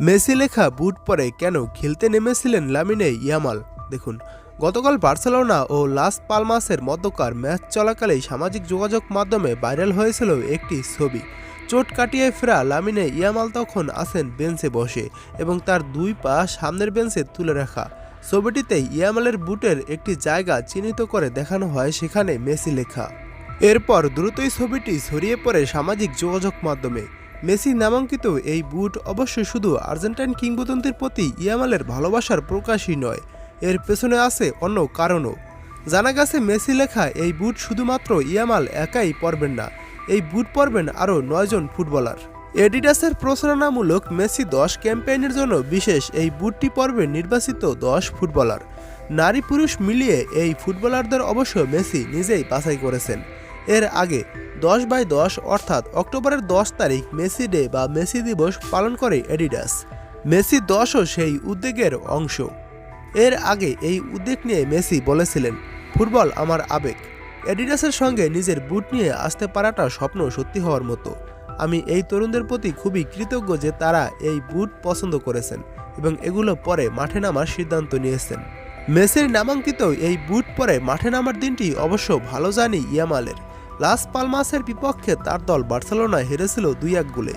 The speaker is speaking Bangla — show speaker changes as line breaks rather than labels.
মেসি লেখা বুট পরে কেন খেলতে নেমেছিলেন লামিনে ইয়ামাল? দেখুন, গতকাল বার্সেলোনা ও লাস পালমাসের মধ্যকার ম্যাচ চলাকালেই সামাজিক যোগাযোগ মাধ্যমে ভাইরাল হয়েছিল একটি ছবি। চোট কাটিয়ে ফেরা লামিনে ইয়ামাল তখন আছেন বেঞ্চে বসে এবং তার দুই পা সামনের বেঞ্চে তুলে রাখা। ছবিটিতে ইয়ামালের বুটের একটি জায়গা চিহ্নিত করে দেখানো হয় সেখানে মেসি লেখা। এরপর দ্রুতই ছবিটি ছড়িয়ে পড়ে সামাজিক যোগাযোগ মাধ্যমে। মেসি নামাঙ্কিত এই বুট অবশ্য শুধু আর্জেন্টাইন কিংবদন্তির প্রতি ইয়ামালের ভালোবাসার প্রকাশই নয়, এর পেছনে আছে অন্য কারণও। জানা গেছে, মেসি লেখা এই বুট শুধুমাত্র ইয়ামাল একাই পরবেন না, এই বুট পরবেন আরও নয়জন ফুটবলার। এডিডাসের প্রচারণামূলক মেসি দশ ক্যাম্পেইনের জন্য বিশেষ এই বুটটি পর্বে নির্বাচিত দশ ফুটবলার। নারী পুরুষ মিলিয়ে এই ফুটবলারদের অবশ্য মেসি নিজেই বাছাই করেছেন। এর আগে দশ বাই দশ অর্থাৎ অক্টোবরের দশ তারিখ মেসি ডে বা মেসি দিবস পালন করে এডিডাস। মেসি দশও সেই উদ্যোগের অংশ। এর আগে এই উদ্যোগ নিয়ে মেসি বলেছিলেন, ফুটবল আমার আবেগ। এডিডাসের সঙ্গে নিজের বুট নিয়ে আসতে পারাটা স্বপ্ন সত্যি হওয়ার মতো। আমি এই তরুণদের প্রতি খুবই কৃতজ্ঞ যে তারা এই বুট পছন্দ করেছেন এবং এগুলো পরে মাঠে নামার সিদ্ধান্ত নিয়েছেন। মেসির নামাঙ্কিত এই বুট পরে মাঠে নামার দিনটি অবশ্য ভালো জানি ইয়ামালের। লাস পালমাসের বিপক্ষে তার দল বার্সেলোনায় হেরেছিল দুই এক গোলে।